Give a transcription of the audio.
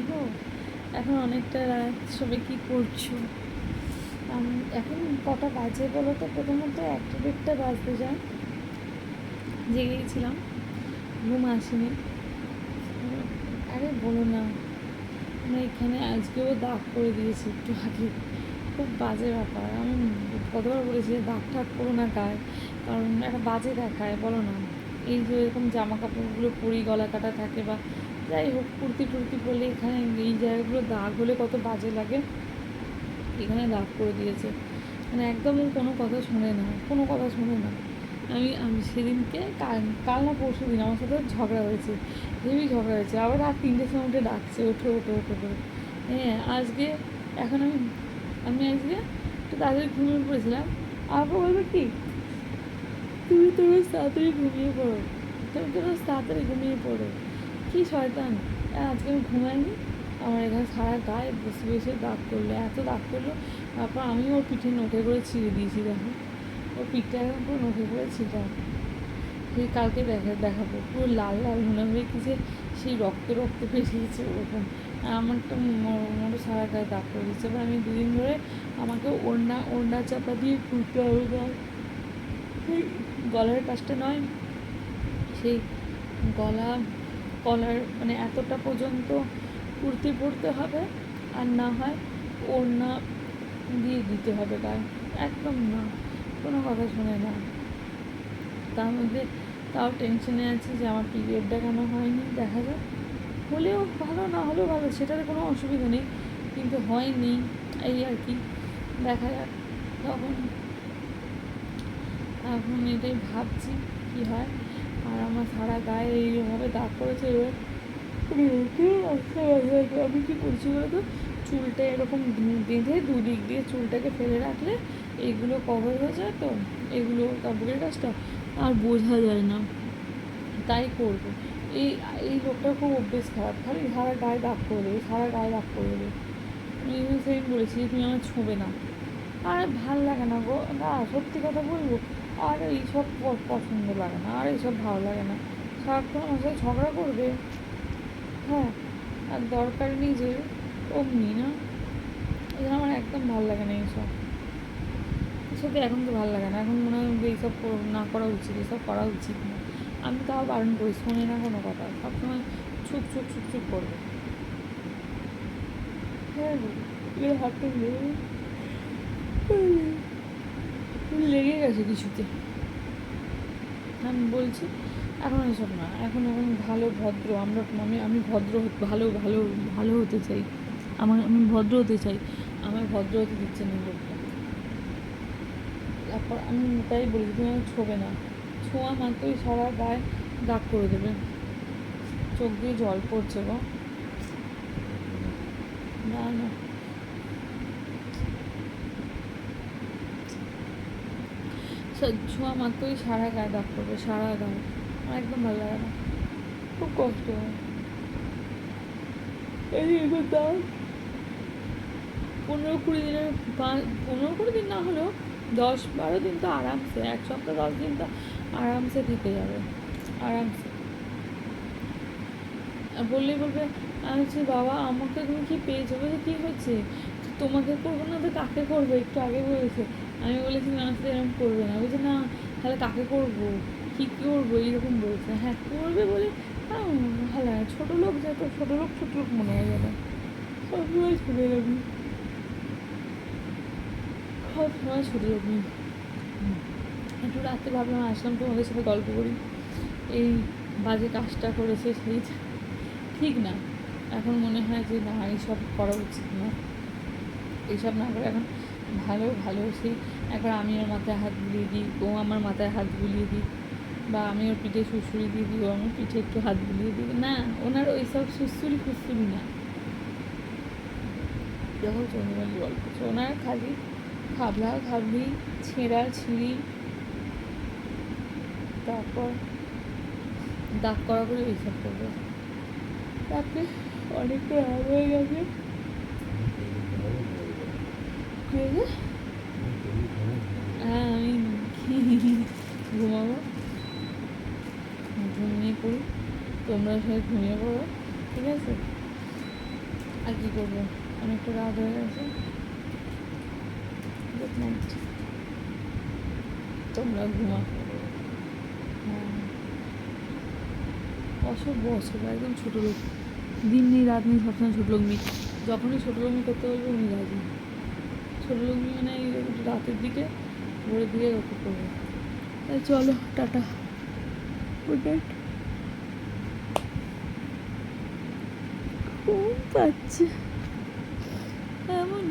যাই হোক এখন অনেকটা রাত, সবাই কী করছ? এখন কটা বাজে বলো তো? প্রথমত একটা দেড়টা বাজতে যায়। জেগেছিলাম ঘুম আসেনি। আরে বলো না। আমরা এখানে আজকেও দাগ করে দিয়েছি একটু আগে। খুব বাজে ব্যাপার। আমি কতবার বলেছি যে দাগ ঠাক করো না গায়ে। কারণ একটা বাজে দেখায়, বলো না। এই যে এরকম জামা কাপড়গুলো পরি, গলা কাটা থাকে বা যাই হোক, কুর্তি টুর্তি পরলে এখানে এই জায়গাগুলো দাগ হলে কত বাজে লাগে। এখানে দাগ করে দিয়েছে। মানে একদম কোনো কথা শোনে না, কোনো কথা শোনে না। আমি আমি সেদিনকে কাল কাল না পরশু দিন আমার সাথে ঝগড়া হয়েছে হেবি ঝগড়া হয়েছে। আবার রাত তিনটের সময় উঠে ডাকছে, ওঠো ওঠো ওঠো করে। হ্যাঁ আজকে, এখন আমি আমি আজকে একটু তাড়াতাড়ি ঘুমিয়ে পড়েছিলাম। আমাকে বলবে কি, তুমি তো রোজ তাড়াতাড়ি ঘুমিয়ে পড়ো, তুমি তো রোজ তাড়াতাড়ি ঘুমিয়ে পড়ো। কী শয়তান? আজকে আমি ঘুমাইনি। আমার এখানে সারা গায়ে বসে বসে দাগ করল এত দাগ করল তারপর আমি ওর পিঠে নোটে করে ছিঁড়ে দিয়েছি, দেখো। ওর পিঠটা এখন পুরো নোটে করে ছিটা সেই কালকে দেখা, দেখাবো। পুরো লাল লাল মনে হবে কি যে সেই রক্ত রক্ত বেরিয়েছে ওরকম। আমার তো মোটো সারা গায়ে দাগ করে দিচ্ছে এবার আমি দুদিন ধরে আমাকে ওড়না ওড়না চাপা দিয়ে ঘুরতে হবে। সেই গলার কাজটা নয়, সেই গলা কলার মানে এতটা পর্যন্ত কুর্তি পরতে হবে আর না হয় ওড়না দিয়ে দিতে হবে গায়ে একদম না, কোনো কথা শোনে না। তার মধ্যে তাও টেনশনে আছি যে আমার পিরিয়ডটা কেন হয়নি, দেখা যাক। হলেও ভালো, না হলেও ভালো সেটার কোনো অসুবিধা নেই। কিন্তু হয়নি, এই আর কি, দেখা যাক। তখন, এখন এটাই ভাবছি কি হয়। আর আমার সারা গায়ে এইভাবে দাগ করেছে এবার আমি কী করছি বলতো? চুলটা এরকম বেঁধে দুদিক দিয়ে চুলটাকে ফেলে রাখলে এগুলো কভার হয়ে যায় তো, এগুলো কাপড়ের কাজটা আর বোঝা যায় না। তাই করব। এই এই লোকটার খুব অভ্যেস খারাপ। খালি সারা গায়ে দাগ করে দেবে সারা গায়ে দাগ করে দেবে আমি সেদিন বলেছি, তুমি আমার ছুঁবে না। আর ভালো লাগে না গো। না, সত্যি কথা বলব। আর এইসব পছন্দ লাগে না, আর এইসব ভালো লাগে না। সারাক্ষণ আমার সাথে ঝগড়া করবে? হ্যাঁ আর দরকার নেই যে অমনি না? এই জন্য আমার একদম ভালো লাগে না এইসব। সত্যি এখন তো ভালো লাগে না, এখন মনে হয় এইসব না করা উচিত, এইসব করা উচিত না। আমি তাও বারণ করি, শোনে না কোনো কথা, সবসময় চুপ চুপ চুপ চুপ করবে। হ্যাঁ হাতটা লেগে গেছে কিছুতে। আমি বলছি, এখন এসব না, এখন এখন ভালো ভদ্র, আমরা আমি আমি ভদ্র, ভালো ভালো ভালো হতে চাই। আমার, আমি ভদ্র হতে চাই, আমার ভদ্র হতে দিচ্ছে না লোকটা। তারপর আমি তাই বলি তুমি আমাকে ছোবে না। ছোঁয়া মাত্রই সারা গায়ে দাগ করে দেবে। চোখ দিয়ে জল পড়ছে গো। না না। ছোঁয়া মাত্রই সারা গায়ে দাগ করবে সারা গায়ে। আমার একদম ভালো লাগে না। খুব কষ্ট হয়। এই পনেরো কুড়ি দিনের পনেরো কুড়ি দিন না হলেও দশ বারো দিন তো আরামসে, এক সপ্তাহ দশ দিন তো আরামসে থেকে যাবে। আরামসে। আর বললেই বলবে আমি বাবা, আমাকে তুমি কি পেয়েছ? বলছে, কী হচ্ছে তোমাকে করব না তো কাকে করব? একটু আগে বলেছে। আমি বলেছি, না সাথে এরকম করবে না। বলছে, না, তাহলে কাকে করব? কী করব? এইরকম বলছে। হ্যাঁ করবে বলে ভালো ছোটো লোক যত ছোটো লোক ছোটো লোক মনে হয় যেন। সবসময় ছোটো লোকই সব সময় ছোটো লোকই একটু রাত্রে ভাবলাম, আসলাম তোমাদের সাথে গল্প করি। এই বাজে কাজটা করেছে সেই। ঠিক না। এখন মনে হয় যে, না এইসব করা উচিত না। এইসব না করে এখন ভালো ভালো সেই একবার আমি ওর মাথায় হাত বুলিয়ে দিই, ও আমার মাথায় হাত বুলিয়ে দিই বা আমি ওর পিঠে সুসুরি দিয়ে দিই, ও আমার পিঠে একটু হাত বুলিয়ে দিই না, ওনার ওই সব সুসুরি ফুসুরি না। যখন চন্দ্রবালি গল্প ওনার খালি খাবলা, খাবলি, ছেঁড়া, ছিঁড়ি, তারপর দাগ করা করে এইসব করবে। তারপরে অনেকটা হয়ে গেছে। আমি ঘুমাবো ঘুমিয়ে পড়ি তোমরা সবাই ঘুমিয়ে পড়ো ঠিক আছে আর কী করব অনেকটা রাত হয়ে গেছে গুড নাইট তোমরা ঘুমা অসভ্য অসভ্য একদম ছোটো লোক দিন নেই রাত নেই সবসময় ছোটো লোক মেয়ে যখনই ছোটো লোকমি করতে বলব উনি রাজি ছোটো লোকমি মানে রাতের দিকে ভোরের দিকে রক্ষা করব। তাই চলো, টাটা। গুড নাইট ঘুম পাচ্ছে। এমন